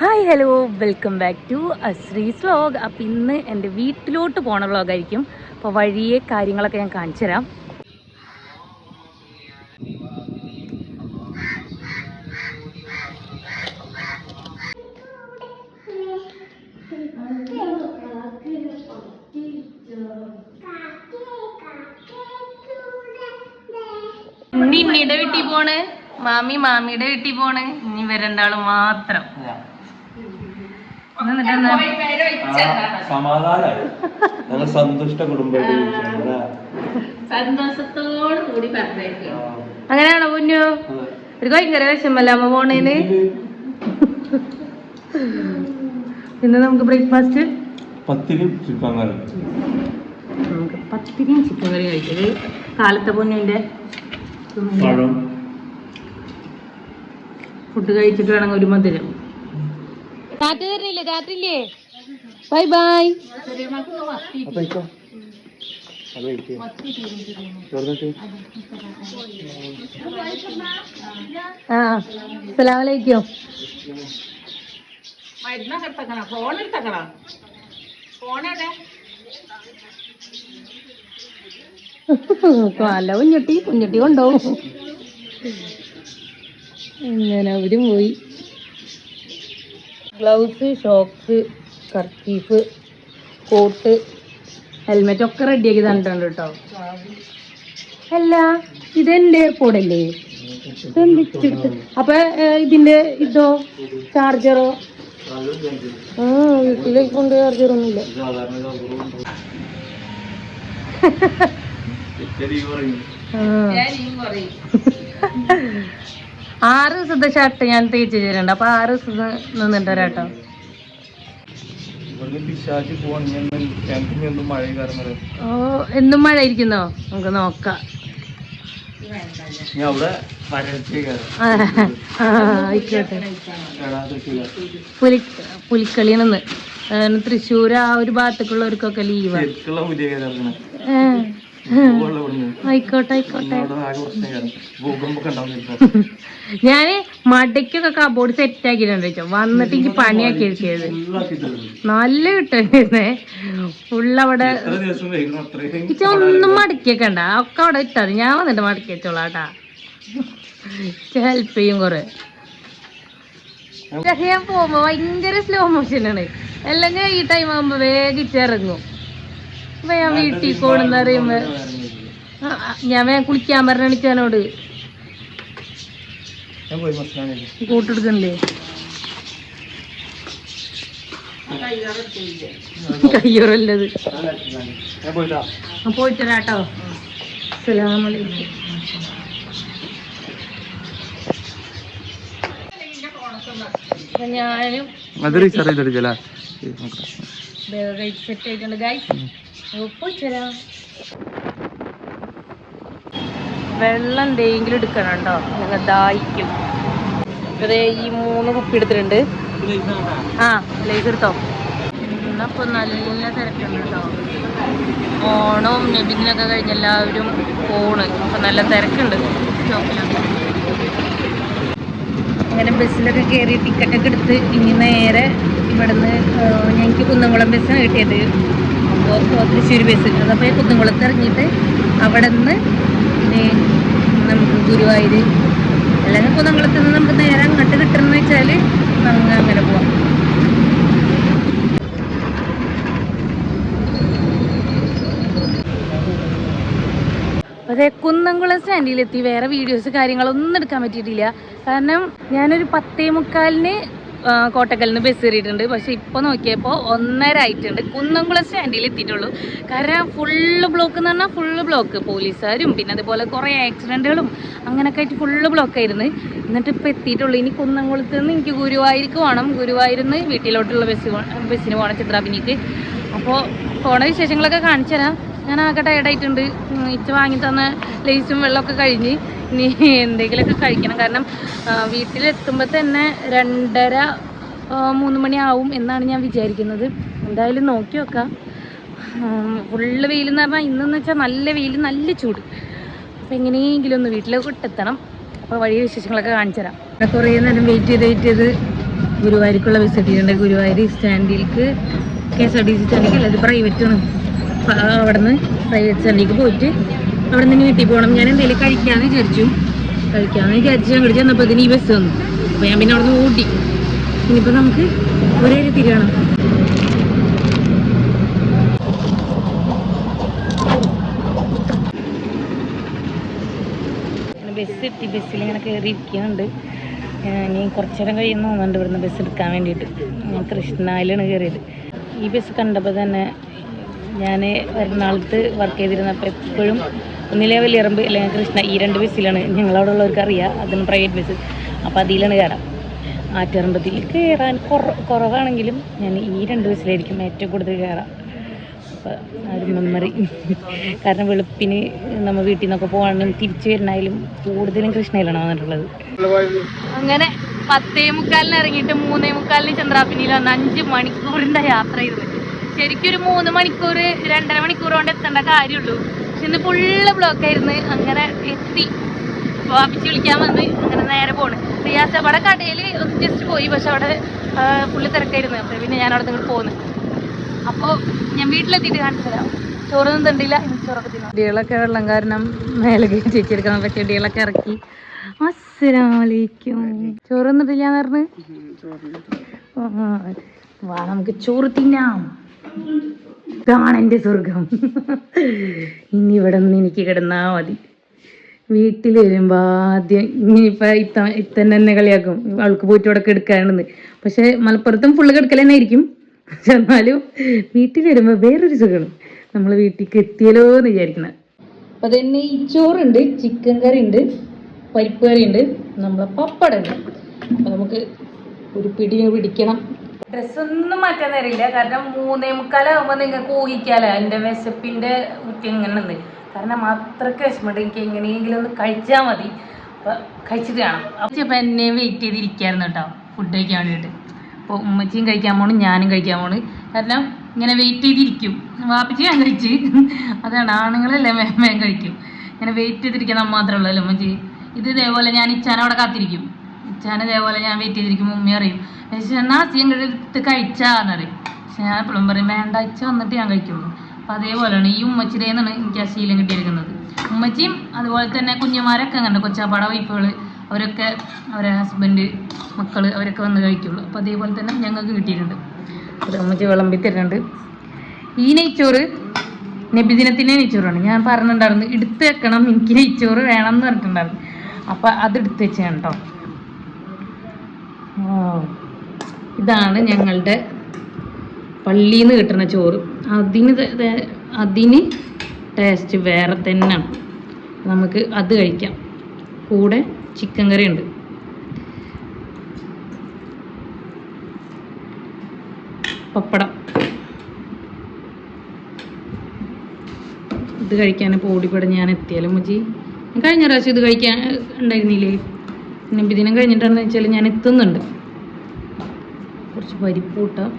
Hi hello welcome back to Ashree's vlog അപ്പം ഇന്ന് എന്റെ വീട്ടിലോട്ട് പോണ വ്ളോഗായിരിക്കും അപ്പോൾ വഴിയെ കാര്യങ്ങളൊക്കെ ഞാൻ കാണിച്ചു തരാം. നിന്നിയുടെ വീട്ടിൽ പോണ്. മാമി മാമിയുടെ വീട്ടിൽ പോണ്. ഇനി വരണ്ടാൾ മാത്രം? സമാധാനായി. ഞങ്ങൾ സന്തുഷ്ട കുടുംബമായിട്ട്? സന്തോഷത്തോട് കൂടി പറഞ്ഞേക്കും. അങ്ങനെയാണോ പൊന്നു? ഒരു ഭയങ്കര വിഷമല്ല അമ്മ പോണേന്? ഇന്ന് നമുക്ക് ബ്രേക്ക്ഫാസ്റ്റ്? പത്തിരിയും ചിക്കൻ കറി. നമുക്ക് പത്തിരിയും ചിക്കൻ കറി കഴിച്ചത് കാലത്തെ പൊന്നുവിന്റെ പഴം. ഫുഡ് കഴിച്ചിട്ട് വേണമെങ്കിൽ ഒരു മധുരം. കാറ്റ് കാറ്റില്ലേ ബൈ ബൈ. ആ മരുന്നൊക്കെ എടുത്തക്കണം? ഫോൺ എടുത്തക്കണം ഫോണെവിടെ നല്ല കുഞ്ഞുട്ടി കുഞ്ഞുട്ടി കൊണ്ടുപോകും ഇങ്ങനെ അവരും പോയി. Gloves socks kerchief coat helmet ഒക്കെ റെഡിയാക്കി തന്നിട്ടുണ്ട് കേട്ടോ. അല്ല ഇതെന്റെ കൂടല്ലേ അപ്പൊ ഇതിന്റെ ഇതോ? ചാർജറോ ആ വീട്ടിലേക്ക് കൊണ്ട് കുറയും. ആ. ഞാൻ ഈ പറയും ആറ് ദിവസത്തെ ഷർട്ട് ഞാൻ തേച്ച് തരുന്നുണ്ട് അപ്പൊ ആറ് ദിവസം നിന്നിട്ട് വരാട്ടോ ഓ എന്നും മഴ ഇരിക്കുന്നോ നമുക്ക് നോക്കാം. പുലി പുലിക്കളിയാണെന്ന്. തൃശ്ശൂർ ആ ഒരു ഭാഗത്തേക്കുള്ളവർക്കൊക്കെ ലീവാ ആയിക്കോട്ടെ ആയിക്കോട്ടെ. ഞാൻ മടക്കൊക്കെ കബോർഡ് സെറ്റ് ആക്കിയിട്ടുണ്ട് വെച്ചോ വന്നിട്ട് എനിക്ക് പണിയാക്കി എടുക്കിയത് നല്ല കിട്ടുന്നേ ഫുള്ളവിടെ ഒന്നും മടക്കിയേക്കണ്ട. ഒക്കെ അവിടെ ഇട്ടത് ഞാൻ വന്നിട്ട് മടക്കി വെച്ചോളാട്ടാ ഹെൽപ്പ് ചെയ്യും കൊറേ. ഞാൻ പോകുമ്പോ ഭയങ്കര സ്ലോ മോഷനാണ് അല്ലെങ്കിൽ ഈ ടൈം ആകുമ്പോ വേഗിച്ചിറങ്ങും ഞാൻ വീട്ടിൽ പോണെന്ന് അറിയുമ്പോ ഞാൻ വേഗം കുളിക്കാൻ പറഞ്ഞോട് കൂട്ടെടുക്കണ്ടേ കൂട്ടെടുക്കണില്ലേ? കയ്യോറല്ലത്. ഞാൻ പോയിട്ടാ. വരാട്ടോ അസ്സലാമലൈക്കും. ഞാനും അത് റീചാർജ് സെറ്റ് ആയിട്ടുണ്ട്. ഗൈസ് വെള്ളം എന്തെങ്കിലും എടുക്കണം കേട്ടോ. നിങ്ങൾ ദാഹിക്കും. അതെ ഈ മൂന്ന് കുപ്പി എടുത്തിട്ടുണ്ട്. ആ ലേസ് എടുത്തോ. ഇന്നപ്പോ നല്ല തിരക്കുണ്ട് കേട്ടോ. ഓണവും നബിദിനൊക്കെ കഴിഞ്ഞ് എല്ലാവരും പോണ്. അപ്പൊ നല്ല തിരക്കുണ്ട്. സ്റ്റോപ്പിലൊക്കെ അങ്ങനെ ബസ്സിലൊക്കെ കയറി ടിക്കറ്റൊക്കെ എടുത്ത് ഇനി നേരെ ഇവിടുന്ന് ഞങ്ങൾക്ക് കുന്നംകുളം ബസ്സാണ് കിട്ടിയത്. തൃശ്ശൂർ ബസ് അപ്പോൾ കുന്നംകുളത്ത് ഇറങ്ങിയിട്ട് അവിടെ നിന്ന് പിന്നെ നമുക്ക് ഗുരുവായൂർ അല്ലെങ്കിൽ കുന്നംകുളത്ത് നിന്ന് നമുക്ക് നേരെ അങ്ങോട്ട് കിട്ടണമെന്ന് വെച്ചാൽ നമുക്ക് അങ്ങനെ പോവാം. അതെ കുന്നംകുളം സ്റ്റാൻഡിലെത്തി വേറെ വീഡിയോസ് കാര്യങ്ങളൊന്നും എടുക്കാൻ പറ്റിയിട്ടില്ല. കാരണം ഞാനൊരു പത്തേ മുക്കാലിന് കോട്ടക്കലിൽ നിന്ന് ബസ് കയറിയിട്ടുണ്ട്. പക്ഷെ ഇപ്പോൾ നോക്കിയപ്പോൾ ഒന്നര ആയിട്ടുണ്ട്. കുന്നംകുളം സ്റ്റാൻഡിൽ എത്തിയിട്ടുള്ളൂ. കാരണം ഫുള്ള് ബ്ലോക്ക് എന്ന് പറഞ്ഞാൽ ഫുള്ള് ബ്ലോക്ക് പോലീസുകാരും പിന്നെ അതുപോലെ കുറേ ആക്സിഡന്റുകളും അങ്ങനെയൊക്കെ ആയിട്ട് ഫുള്ള് ബ്ലോക്കായിരുന്നു എന്നിട്ട് ഇപ്പോൾ എത്തിയിട്ടുള്ളൂ. ഇനി കുന്നംകുളത്ത് നിന്ന് എനിക്ക് ഗുരുവായൂർക്ക് പോകണം ഗുരുവായൂരിൽ വീട്ടിലോട്ടുള്ള ബസ് ബസ്സിന് പോകണം ചിത്രാഭിനിക്ക്. അപ്പോൾ പോണ വിശേഷങ്ങളൊക്കെ കാണിച്ചു തരാം ഞാൻ ആകെ ടയർഡായിട്ടുണ്ട് ഇച്ച വാങ്ങി തന്ന ലേസും വെള്ളമൊക്കെ കഴിഞ്ഞ്. ഇനി എന്തെങ്കിലുമൊക്കെ കഴിക്കണം. കാരണം വീട്ടിലെത്തുമ്പോൾ തന്നെ രണ്ടര മൂന്ന് മണിയാവും എന്നാണ് ഞാൻ വിചാരിക്കുന്നത്. എന്തായാലും നോക്കി നോക്കാം ഫുള്ള് വെയിലെന്ന് പറഞ്ഞാൽ ഇന്നെന്ന് വെച്ചാൽ നല്ല വെയിൽ നല്ല ചൂട്. അപ്പം എങ്ങനെയെങ്കിലും ഒന്ന് വീട്ടിലേക്ക് എത്തണം അപ്പോൾ വഴി വിശേഷങ്ങളൊക്കെ കാണിച്ചു തരാം. കുറേ നേരം വെയിറ്റ് ചെയ്ത് വെയിറ്റ് ചെയ്ത് ഗുരുവായൂർക്കുള്ള ബസ് എത്തിയിട്ടുണ്ട് Guruvayur സ്റ്റാൻഡിലേക്ക് K S R T C സ്റ്റാൻഡിലേക്ക് അല്ല ഇത് പ്രൈവറ്റ് ആണ്. അപ്പൊ അവിടെ നിന്ന് പ്രൈവറ്റ് സ്റ്റാൻഡിലേക്ക് പോയിട്ട് അവിടെ നിന്ന് വീട്ടിൽ പോകണം. ഞാൻ എന്തെങ്കിലും കഴിക്കാമെന്ന് വിചാരിച്ചു. കഴിക്കാമെന്ന് വിചാരിച്ചു അങ്ങോട്ട് ചെന്നപ്പോൾ ഇതിന് ഈ ബസ് വന്നു. അപ്പോൾ ഞാൻ പിന്നെ അവിടെ നിന്ന് ഓടി ഇനിയിപ്പോൾ നമുക്ക് ഒരേ തിരിയണം ബസ് എത്തി ബസ്സിൽ ഇങ്ങനെ കയറി ഇരിക്കുന്നുണ്ട്. ഇനി കുറച്ചു നേരം കഴിയുന്ന തോന്നുന്നുണ്ട് ഇവിടുന്ന് ബസ് എടുക്കാൻ വേണ്ടിയിട്ട്. ഞാൻ കൃഷ്ണായിലാണ് കയറിയത് ഈ ബസ് കണ്ടപ്പോൾ തന്നെ ഞാൻ എറണാകുളത്ത് വർക്ക് ചെയ്തിരുന്നപ്പോൾ എപ്പോഴും ഒന്നിലെ വലിയറമ്പ് അല്ലെങ്കിൽ കൃഷ്ണ ഈ രണ്ട് ബസ്സിലാണ് ഞങ്ങളവിടെ ഉള്ളവർക്ക് അറിയാം. അതിന് പ്രൈവറ്റ് ബസ് അപ്പോൾ അതിലാണ് കയറാം ആറ്ററമ്പത്തിൽ കയറാൻ കുറ കുറവാണെങ്കിലും ഞാൻ ഈ രണ്ട് ബസ്സിലായിരിക്കും ഏറ്റവും കൂടുതൽ കയറാം അപ്പോൾ ആ ഒരു മെമ്മറി കാരണം വെളുപ്പിന് നമ്മൾ വീട്ടിൽ നിന്നൊക്കെ പോകാനും തിരിച്ചു വരണമെങ്കിലും കൂടുതലും കൃഷ്ണയിലാണ് വന്നിട്ടുള്ളത്. അങ്ങനെ പത്തേ മുക്കാലിന് ഇറങ്ങിയിട്ട് മൂന്നേ മുക്കാലിന് ചന്ദ്രാപിനിയിൽ വന്ന് അഞ്ച് മണിക്കൂറിന്റെ യാത്ര ശരിക്കും ഒരു മൂന്ന് മണിക്കൂർ രണ്ടര മണിക്കൂർ കൊണ്ട് എത്തേണ്ട കാര്യമുള്ളൂ. പക്ഷെ ഇന്ന് ഫുള്ള് ബ്ലോക്ക് ആയിരുന്നു. അങ്ങനെ എത്തി. വാപ്പിച്ച് വിളിക്കാൻ വന്ന് അങ്ങനെ നേരെ പോണ്. റിയാസ് അവിടെ കടയിൽ ഒന്ന് ജസ്റ്റ് പോയി. പക്ഷെ അവിടെ ഫുള്ള് തിരക്കായിരുന്നു. അപ്പോൾ പിന്നെ ഞാൻ അവിടെ നിങ്ങൾ പോന്നു. അപ്പോൾ ഞാൻ വീട്ടിലെത്തിയിട്ട് കാണിച്ചു തരാം. ചോറൊന്നും തണ്ടില്ല. ചോറൊക്കെ തിന്നു. ചെടികളൊക്കെ വെള്ളം കാരണം മേലെ ചേച്ചിയെടുക്കാൻ പറ്റിയ ചെടികളൊക്കെ ഇറക്കി. അസ്സലാമലൈക്കും. ചോറ് എന്ന് പറഞ്ഞ്? വാ നമുക്ക് ചോറ് തിന്നാം. ഇതാണ് എന്റെ സ്വർഗം. ഇനി ഇവിടെ നിന്ന് എനിക്ക് കിടന്നാൽ മതി. വീട്ടിൽ വരുമ്പോൾ ആദ്യം ഇനിയിപ്പോൾ ഇത്ത ഇത്തന്നെ തന്നെ കളിയാക്കും. അവൾക്ക് പോയിട്ട് ഇവിടെ കിടക്കാണെന്ന് പക്ഷെ മലപ്പുറത്തും ഫുള്ള് കിടക്കൽ തന്നെ ആയിരിക്കും. പക്ഷെ എന്നാലും വീട്ടിൽ വരുമ്പോൾ വേറൊരു സുഖമാണ് നമ്മൾ വീട്ടിൽ എത്തിയല്ലോ എന്ന് വിചാരിക്കണം അപ്പം തന്നെ ഈ ചോറുണ്ട് ചിക്കൻ കറി ഉണ്ട് പരിപ്പ് കറി ഉണ്ട് നമ്മളെ പപ്പടം ഉണ്ട്. അപ്പം നമുക്ക് ഒരു പിടി പിടിക്കണം. ഡ്രസ്സൊന്നും മാറ്റാൻ നേരമില്ല. കാരണം മൂന്നേ മുക്കാലാകുമ്പോൾ നിങ്ങൾക്ക് ഊഹിക്കാലോ എന്റെ വിശപ്പിന്റെ ഉണ്ട് കാരണം അത്രയ്ക്ക് വിഷമമുണ്ട്. എനിക്ക് എങ്ങനെയെങ്കിലും ഒന്ന് കഴിച്ചാൽ മതി. അപ്പം കഴിച്ചിട്ട് കാണാം. അപ്പം എന്നെ വെയിറ്റ് ചെയ്തിരിക്കായിരുന്നു കേട്ടോ. ഫുഡ് കഴിക്കാൻ വേണ്ടിയിട്ട്. അപ്പോൾ ഉമ്മച്ചിയും കഴിക്കാൻ പോണ് ഞാനും കഴിക്കാൻ പോണ്. കാരണം ഇങ്ങനെ വെയിറ്റ് ചെയ്തിരിക്കും. വാപ്പിച്ച് ഞാൻ കഴിച്ച്. അതാണ് ആണുങ്ങളല്ലേ വേഗം കഴിക്കും. ഇങ്ങനെ വെയിറ്റ് ചെയ്തിരിക്കാൻ മാത്രമേ ഉള്ളൂ അല്ലേ ഉമ്മച്ചി? ഇത് ഇതേപോലെ ഞാൻ ഇച്ചാനവിടെ കാത്തിരിക്കും. ഇച്ചാനെ ഇതേപോലെ ഞാൻ വെയിറ്റ് ചെയ്തിരിക്കും ഉമ്മ അറിയും എന്നാൽ അസി ഇങ്ങോട്ട് എടുത്ത് കഴിച്ചാന്നറിയും പക്ഷെ ഞാൻ എപ്പോഴും പറയും വേണ്ട അച്ഛ വന്നിട്ട് ഞാൻ കഴിക്കുള്ളൂ. അപ്പം അതേപോലെയാണ് ഈ ഉമ്മച്ചിടേന്നാണ് എനിക്ക് ആ ശീലം കിട്ടിയിരിക്കുന്നത്. ഉമ്മച്ചിയും അതുപോലെ തന്നെ കുഞ്ഞുമാരൊക്കെ അങ്ങനെ കൊച്ചാപ്പാട വൈഫുകൾ അവരൊക്കെ അവരെ ഹസ്ബൻഡ് മക്കൾ അവരൊക്കെ വന്ന് കഴിക്കുള്ളൂ. അപ്പോൾ അതേപോലെ തന്നെ ഞങ്ങൾക്ക് കിട്ടിയിട്ടുണ്ട്. ഉമ്മച്ചി വിളമ്പി തരുന്നുണ്ട്. ഈ നെയ്ച്ചോറ് നബിദിനത്തിന്റെ നെയ്ച്ചോറാണ്. ഞാൻ പറഞ്ഞിട്ടുണ്ടായിരുന്നു എടുത്ത് വെക്കണം എനിക്ക് നെയ്ച്ചോറ് വേണം എന്ന് പറഞ്ഞിട്ടുണ്ടായിരുന്നു. അപ്പം അത് എടുത്ത് വെച്ചാണ് കേട്ടോ ആ ഇതാണ് ഞങ്ങളുടെ പള്ളിയിൽ നിന്ന് കിട്ടുന്ന ചോറ്. അതിന് അതിന് ടേസ്റ്റ് വേറെ തന്നെ നമുക്ക് അത് കഴിക്കാം. കൂടെ ചിക്കൻ കറി ഉണ്ട്. പപ്പടം. ഇത് കഴിക്കാൻ ഇപ്പോൾ ഓടിപ്പെടെ ഞാൻ എത്തിയാലും മുജി? കഴിഞ്ഞ പ്രാവശ്യം ഇത് കഴിക്കാൻ ഉണ്ടായിരുന്നില്ലേ? നബിദിനം കഴിഞ്ഞിട്ടാണെന്ന് വെച്ചാൽ ഞാൻ എത്തുന്നുണ്ട്. കുറച്ച് പരിപ്പ് കൂട്ടാം.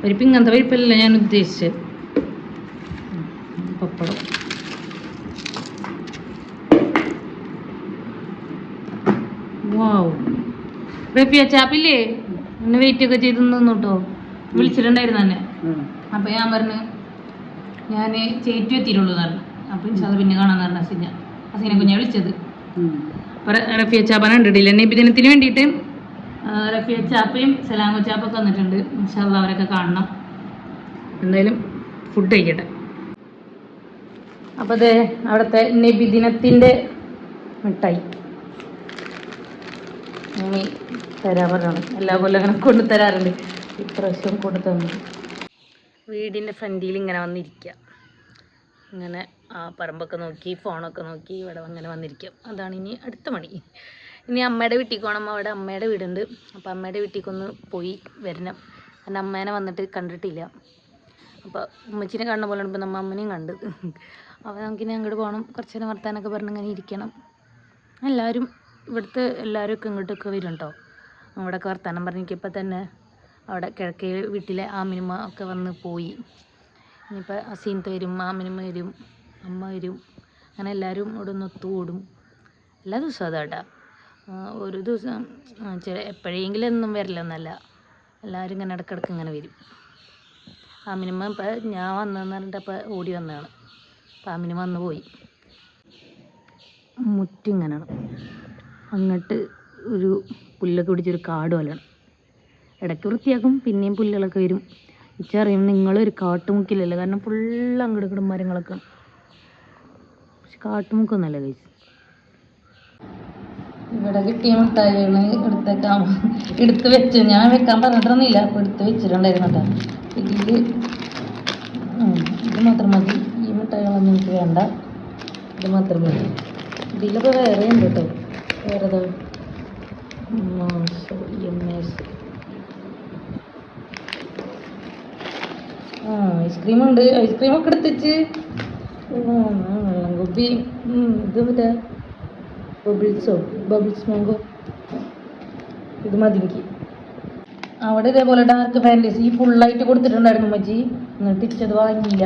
പരിപ്പ് ഇങ്ങനത്തെ പരിപ്പല്ല ഞാൻ ഉദ്ദേശിച്ചത്. പപ്പടം. വാവ്. റഫിയ ചാപ്പില്ലേ? എന്നെ വെയിറ്റ് ഒക്കെ ചെയ്ത് കേട്ടോ വിളിച്ചിട്ടുണ്ടായിരുന്നു എന്നെ. അപ്പം ഞാൻ പറഞ്ഞു ഞാൻ ചേറ്റു എത്തിയിട്ടുള്ളൂ എന്ന് പറഞ്ഞു. അപ്പം അത് പിന്നെ കാണാൻ പറഞ്ഞു അസിന അസീനെ കുഞ്ഞാ വിളിച്ചത്. അപ്പോൾ റഫിയ ചാപ്പാൻ കണ്ടിട്ടില്ല. നബിദിനത്തിന് വേണ്ടിയിട്ട് റഫിയ ചാപ്പയും സലാമു ചാപ്പൊക്കെ വന്നിട്ടുണ്ട്. മഷാല്ല അവരൊക്കെ കാണണം. എന്തായാലും ഫുഡ് കഴിക്കട്ടെ. അപ്പോൾ അതെ അവിടുത്തെ നബിദിനത്തിന്റെ മിഠായി. മമ്മി തരാൻ പറഞ്ഞാണ് എല്ലാ കൊല്ലം അങ്ങനെ കൊണ്ടു തരാറുണ്ട്. ഇപ്രാവശ്യം കൊണ്ടു തന്നു. വീടിന്റെ ഫ്രണ്ടിൽ ഇങ്ങനെ വന്നിരിക്കുക ഇങ്ങനെ ആ പറമ്പൊക്കെ നോക്കി ഫോണൊക്കെ നോക്കി ഇവിടെ അങ്ങനെ വന്നിരിക്കാം. അതാണ് ഇനി അടുത്ത പണി. ഇനി അമ്മയുടെ വീട്ടിൽ പോകണം അവിടെ അമ്മയുടെ വീടുണ്ട്. അപ്പോൾ അമ്മയുടെ വീട്ടിലേക്കൊന്ന് പോയി വരണം. എന്റെ അമ്മേനെ വന്നിട്ട് കണ്ടിട്ടില്ല. അപ്പോൾ ഉമ്മച്ചിനെ കാണുന്ന പോലെ ഇപ്പോൾ നമ്മ അമ്മനെയും കണ്ട്. അപ്പോൾ നമുക്കിനി അങ്ങോട്ട് പോകണം കുറച്ച് നേരം വർത്താനൊക്കെ പറഞ്ഞ് ഇങ്ങനെ ഇരിക്കണം. എല്ലാവരും ഇവിടുത്തെ എല്ലാവരും ഒക്കെ ഇങ്ങോട്ടൊക്കെ വരും കേട്ടോ അവിടെയൊക്കെ വർത്താനം പറഞ്ഞിരിക്കപ്പോൾ തന്നെ അവിടെ കിഴക്കേ വീട്ടിലെ ആമിനുമ്മ ഒക്കെ വന്ന് പോയി. ഇനിയിപ്പോൾ അസീനത്ത് വരും ആമിനുമ്മ വരും അമ്മ വരും. അങ്ങനെ എല്ലാവരും ഇവിടെ ഒന്ന് ഒത്തുകൂടും എല്ലാ ദിവസവും അതാട്ടാ ഒരു ദിവസം ചില എപ്പോഴെങ്കിലും ഒന്നും വരില്ലെന്നല്ല എല്ലാവരും ഇങ്ങനെ ഇടക്കിടക്ക് ഇങ്ങനെ വരും. ആമിനിമ്മ ഇപ്പം ഞാൻ വന്നതെന്ന് പറഞ്ഞിട്ടപ്പോൾ ഓടി വന്നതാണ്. അപ്പം ആമിനി വന്ന് പോയി. മുറ്റിങ്ങനാണ് അങ്ങോട്ട് ഒരു പുല്ലൊക്കെ പിടിച്ചൊരു കാട് പോലെയാണ്. ഇടയ്ക്ക് വൃത്തിയാക്കും പിന്നെയും പുല്ലുകളൊക്കെ വരും. ഇച്ചറിയും നിങ്ങളൊരു കാട്ടുമുക്കിലല്ലേ? കാരണം ഫുള്ള് അങ്ങോട്ട് ഇങ്ങോട്ട് മരങ്ങളൊക്കെ പക്ഷെ കാട്ടുമുക്കൊന്നല്ല കഴിച്ചു ഇവിടെ കിട്ടിയ മിഠായികൾ എടുത്തേക്കാൻ എടുത്ത് വെച്ച് ഞാൻ വെക്കാൻ പറഞ്ഞിട്ടൊന്നുമില്ല. അപ്പോൾ എടുത്ത് വെച്ചിട്ടുണ്ടായിരുന്നു കേട്ടോ. ഇത് മാത്രം മതി. ഈ മിഠായികളൊന്നും എനിക്ക് വേണ്ട. ഇത് മാത്രം മതി. ഇതിലിപ്പോൾ വേറെ ഉണ്ട് കേട്ടോ. വേറെ ആ ഐസ്ക്രീം ഉണ്ട്. ഐസ്ക്രീം ഒക്കെ എടുത്തിച്ച് വെള്ളം കുപ്പി. ഇത് മറ്റേ ബബിൾസോ ബബിൾസ് മാംഗോ. ഇത് മതി എനിക്ക്. അവിടെ ഇതേപോലെ ഡാർക്ക് ഫാന്റസി ഫുള്ളായിട്ട് കൊടുത്തിട്ടുണ്ടായിരുന്നു മച്ചി എന്നിട്ട് ഇച്ചത് വാങ്ങിയില്ല.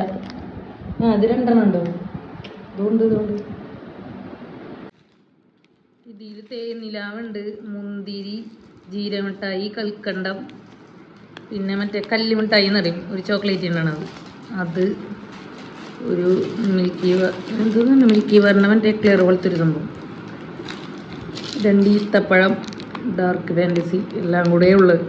ആ അത് രണ്ടെണ്ണം ഉണ്ടോ? ഇതുകൊണ്ട് ഇതുകൊണ്ട് ഇതിൽ തേനിലാവുണ്ട് മുന്തിരി ജീരമിഠായി കൽക്കണ്ടം പിന്നെ മറ്റേ കല്ലുമിഠായി എന്ന് പറയും. ഒരു ചോക്ലേറ്റ് ഉണ്ടാണത് അത്. ഒരു മിൽക്കി എന്തോന്നു മിൽക്കി പറഞ്ഞ മറ്റേ ക്ലിയർ പോലത്തെ ഒരു സംഭവം. രണ്ട് ഈത്തപ്പഴം ഡാർക്ക് ഫാന്റസി എല്ലാം കൂടെ ഉള്ളത്.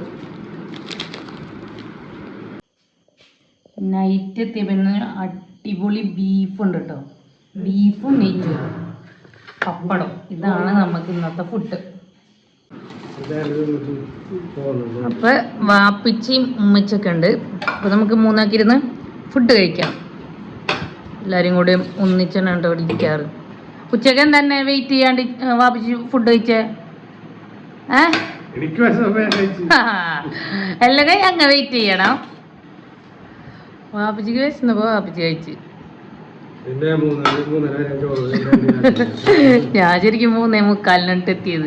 നൈറ്റ് എത്തിയപ്പോൾ അടിപൊളി ബീഫ് ഉണ്ട് കേട്ടോ ബീഫും നെയ്റ്റും പപ്പടം. ഇതാണ് നമുക്ക് ഇന്നത്തെ ഫുഡ് അപ്പൊ വാപ്പിച്ചയും ഉമ്മച്ചൊക്കെ ഉണ്ട്. അപ്പൊ നമുക്ക് മൂന്നാക്കിരുന്ന് ഫുഡ് കഴിക്കാം. എല്ലാരും കൂടെ ഒന്നിച്ചാണ് ഇവിടെ ഇരിക്കാറ്. ഉച്ചയ്ക്ക് തന്നെ വെയിറ്റ് ചെയ്യാണ്ട് വാപ്പിച്ച് ഫുഡ് കഴിച്ചേ? ഏ? അല്ലെങ്കിൽ അങ്ങ് വെയിറ്റ് ചെയ്യണം. വാപ്പിച്ചിക്ക് വിശന്നപ്പോ വാപ്പിച്ച് കഴിച്ച്. ഞാൻ ശരിക്കും മൂന്നേ മുക്കാലിനിട്ട് എത്തിയത്.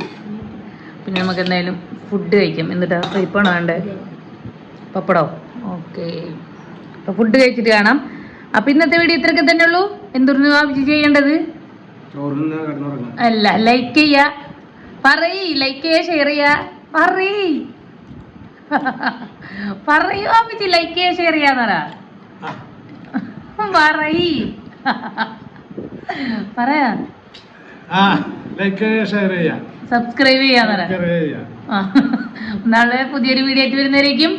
പിന്നെ നമുക്ക് എന്തായാലും ഫുഡ് കഴിക്കാം. എന്നിട്ടാ കഴിപ്പാണോ വേണ്ടേ പപ്പടോ? ഓക്കെ. അപ്പൊ ഫുഡ് കഴിച്ചിട്ട് കാണാം. അപ്പൊ ഇന്നത്തെ വീഡിയോ ഇത്രയൊക്കെ തന്നെ ഉള്ളൂ. എന്തൊരു ചെയ്യേണ്ടത്? അല്ല ലൈക്ക് ചെയ്യ. പറയ് ലൈക്ക് ചെയ്യ ഷെയർ ചെയ്യ. പറയ്. പറയൂ അമ്മച്ചി ലൈക്ക് ചെയ്യ ഷെയർ ചെയ്യാന്നറ പറയ്. പറയാ. ആ ലൈക്ക് ഷെയർ ചെയ്യാം. സബ്സ്ക്രൈബ് ചെയ്യാന്നറ ഷെയർ ചെയ്യാം. ആ. നാളെ പുതിയൊരു വീഡിയോ ആയിട്ട് വരുന്നവരേക്കും.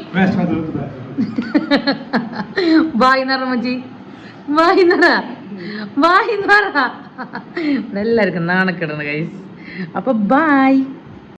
ബായ് നിറ മച്ചി ബായ് നിറ ബായ് എന്ന് ഇവിടെ എല്ലാവർക്കും നാണക്കേടാണ് കൈസ് അപ്പൊ ബായ്